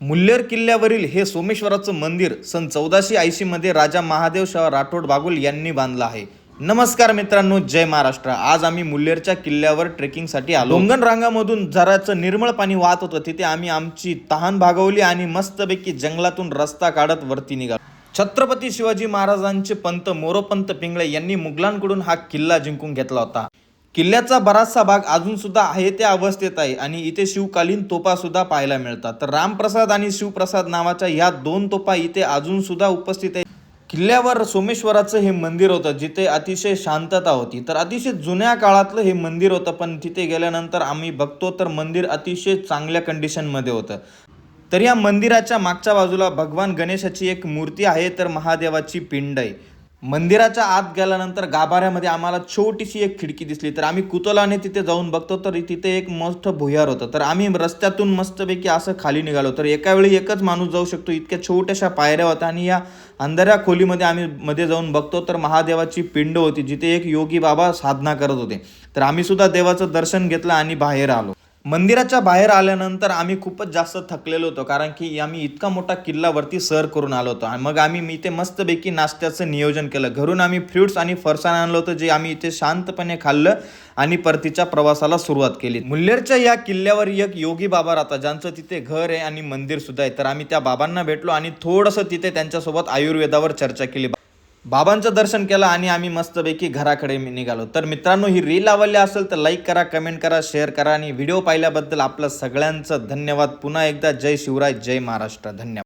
मुल्लेर किल्ल्यावरील हे सोमेश्वराचं मंदिर सन चौदाशे ऐंशीमध्ये राजा महादेव शाह राठोड बागुल यांनी बांधलं आहे. नमस्कार मित्रांनो जय महाराष्ट्र. आज आम्ही मुल्लेरच्या किल्ल्यावर ट्रेकिंगसाठी आलो. डोंगण रांगामधून जराचं निर्मळ पाणी वाहत होतं. तिथे आम्ही आमची तहान भागवली आणि मस्तपैकी जंगलातून रस्ता काढत वरती निघालो. छत्रपती शिवाजी महाराजांचे पंत मोरोपंत पिंगळे यांनी मुघलांकडून हा किल्ला जिंकून घेतला होता. किल्ल्याचा बराचसा भाग अजून सुद्धा आहे त्या अवस्थेत आहे आणि इथे शिवकालीन तोपा सुद्धा पाहायला मिळतात. तर रामप्रसाद आणि शिवप्रसाद नावाच्या ह्या दोन तोपा इथे अजून सुद्धा उपस्थित आहे. किल्ल्यावर सोमेश्वराचं हे मंदिर होतं जिथे अतिशय शांतता होती. तर अतिशय जुन्या काळातलं हे मंदिर होतं पण तिथे गेल्यानंतर आम्ही बघतो तर मंदिर अतिशय चांगल्या कंडिशनमध्ये होतं. तर या मंदिराच्या मागच्या बाजूला भगवान गणेशाची एक मूर्ती आहे तर महादेवाची पिंड आहे. मंदिराच्या आत गेल्यानंतर गाभाऱ्यामध्ये आम्हाला छोटीशी एक खिडकी दिसली. तर आम्ही कुतलाने तिथे जाऊन बघतो तर तिथे एक मोठं भुयार होतं. तर आम्ही रस्त्यातून मस्तपैकी असं खाली निघालो. तर एका वेळी एकच माणूस जाऊ शकतो इतक्या छोट्याशा पायऱ्या होत्या आणि या अंधाऱ्या खोलीमध्ये आम्ही मध्ये जाऊन बघतो. तर महादेवाची पिंड होती जिथे एक योगी बाबा साधना करत होते. तर आम्ही सुद्धा देवाचं दर्शन घेतलं आणि बाहेर आलो. मंदिराच्या बाहेर आल्यानंतर आम्ही खूपच जास्त थकलेलो होतो कारण की आम्ही इतका मोठा किल्लावरती सर करून आलो होतो. आणि मग आम्ही मी इथे मस्तपैकी नाश्त्याचं नियोजन केलं. घरून आम्ही फ्रुट्स आणि फरसाण आणलं होतं जे आम्ही इथे शांतपणे खाल्लं आणि परतीच्या प्रवासाला सुरुवात केली. मुल्लेरच्या या किल्ल्यावर एक योगी बाबा राहतात ज्यांचं तिथे घर आहे आणि मंदिर सुद्धा आहे. तर आम्ही त्या बाबांना भेटलो आणि थोडंसं तिथे त्यांच्यासोबत आयुर्वेदावर चर्चा केली. बाबांचं दर्शन केलं आणि आम्ही मस्तपैकी घराकडे मी निघालो. तर मित्रांनो ही रील आवडली असेल तर लाईक करा कमेंट करा शेअर करा आणि व्हिडिओ पाहिल्याबद्दल आपलं सगळ्यांचं धन्यवाद. पुन्हा एकदा जय शिवराय जय महाराष्ट्र. धन्यवाद.